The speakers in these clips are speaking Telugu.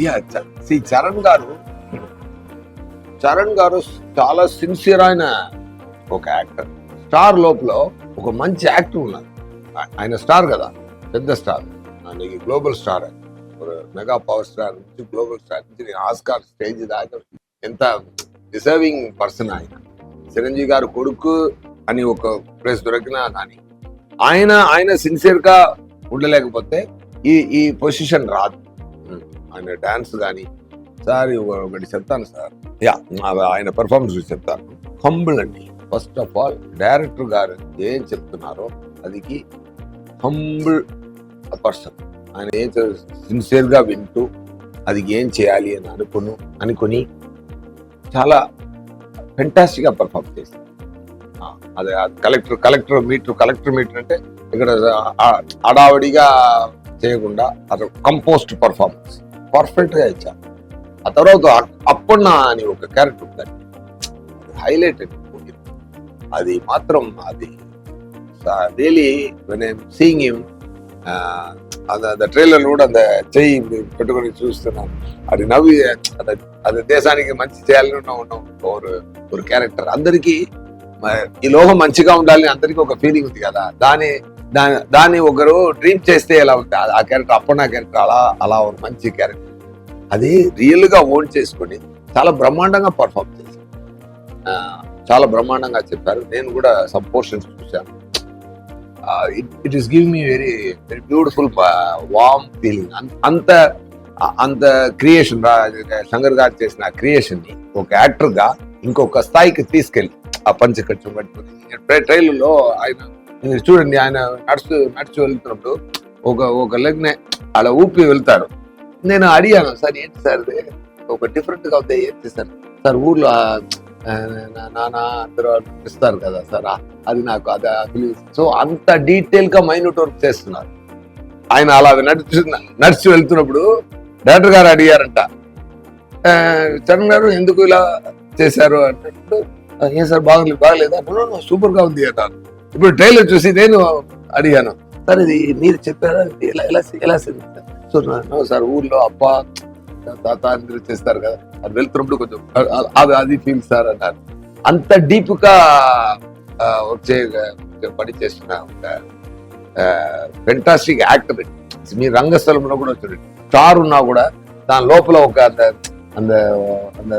యా సి చరణ్ గారు చరణ్ గారు చాలా సిన్సియర్ అయిన ఒక యాక్టర్ స్టార్ లోపల ఒక మంచి యాక్టర్ ఉన్నారు ఆయన స్టార్ కదా పెద్ద స్టార్ నీకు గ్లోబల్ స్టార్ ఒక మెగా పవర్ స్టార్ నుంచి గ్లోబల్ స్టార్ నుంచి నేను ఆస్కార్ స్టేజ్ దాకా ఎంత డిసర్వింగ్ పర్సన్ ఆయన. చిరంజీవి గారు కొడుకు అని ఒక ప్లేస్ దొరికినా కానీ ఆయన ఆయన సిన్సియర్గా ఉండలేకపోతే ఈ ఈ పొజిషన్ రాదు. ఆయన డాన్స్ కానీ సార్ ఒక- ఒకటి చెప్తాను సార్. యా. ఆయన పెర్ఫార్మెన్స్ చెప్తాను. హంబుల్ అండి. ఫస్ట్ ఆఫ్ ఆల్ డైరెక్టర్ గారు ఏం చెప్తున్నారో అదికి హంబుల్ పర్సన్ ఆయన ఏం సిన్సియర్గా వింటూ అది ఏం చేయాలి అని అనుకును అనుకుని చాలా ఫెంటాస్టిక్గా పర్ఫామ్ ఆ, అదే collector collector meter collector meter అంటే ఇక్కడ అడావడిగా చేయకుండా అది కంపోస్ట్ పర్ఫార్మెన్స్ పర్ఫెక్ట్ గా ఇచ్చారు ఆ తర్వాత అప్పన్న అని ఒక క్యారెక్టర్ ఉందండి హైలైట్ అది మాత్రం అది really when I'm seeing him அந்த அந்த ట్రైలర్ కూడా அந்த చెయ్యి పెట్టుకొని చూస్తున్నాను అది నవ్వి అది అది దేశానికి మంచి చేయాలని ఉన్న ఉన్న ఒక ఒక క్యారెక్టర్ అందరికీ మ- ఈ లోకం మంచిగా ఉండాలని అందరికీ ఒక ఫీలింగ్ ఉంది కదా దాని దాని దాన్ని ఒకరు డ్రీమ్ చేస్తే ఎలా ఉంటుంది ఆ- ఆ క్యారెక్టర్ అప్పన్న క్యారెక్టర్ అలా అలా ఒక మంచి క్యారెక్టర్. అది రియల్గా ఓన్ చేసుకొని చాలా బ్రహ్మాండంగా పర్ఫామ్ చేశారు. చాలా బ్రహ్మాండంగా చెప్పారు. నేను కూడా సమ్ పోర్షన్స్ చూశాను. It is give me very very beautiful warm feeling అంత అంత క్రియేషన్ శంకర్ గారు చేసిన క్రియేషన్ ఒక యాక్టర్గా ఇంకొక స్థాయికి తీసుకెళ్ళి ఆ పంచకచ్చం పెట్టుకుని ట్రైలర్లో ఆయన చూడండి ఆయన నడుచు నడిచి వెళ్తున్నప్పుడు ఒక ఒక లెగ్నే అలా ఊపి వెళ్తారు. నేను అడిగాను సార్ ఏంటి సార్ ఒక డిఫరెంట్గా ఉంది ఏంటి సార్? సార్ ఊర్లో నా- నాన్న అందరూ ఇస్తారు కదా సార్ అది నాకు అది సో అంత డీటెయిల్గా మైన్యూట్ వర్క్ చేస్తున్నారు. ఆయన అలా నడిచి నడిచి వెళ్తున్నప్పుడు డాక్టర్ గారు అడిగారంట చరణ్ గారు ఎందుకు ఇలా చేశారు? అంటే ఏం సార్ బాగలేదు? బాగలేదా సూపర్గా ఉంది అన్నారు. ఇప్పుడు ట్రైలర్ చూసి నేను అడిగాను సార్ ఇది మీరు చెప్పారా? ఎలా ఎలా ఎలా చూస్తున్నాను సార్ ఊర్లో అప్ప తాత అందరూ చేస్తారు కదా అది వెళ్తున్నప్పుడు కొంచెం అది అది ఫీల్ సార్ అన్నారు. అంత డీప్గా ఆ, వచ్చే పని చేస్తున్న ఒక ఫెంటాస్టిక్ యాక్టర్ మీ రంగస్థలంలో కూడా చూడండి. స్టార్ ఉన్నా కూడా దాని లోపల ఒక అంత అంత అంత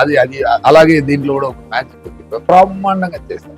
అది అది అలాగే దీంట్లో కూడా ఒక మ్యాచ్ బ్రహ్మాండంగా చేస్తారు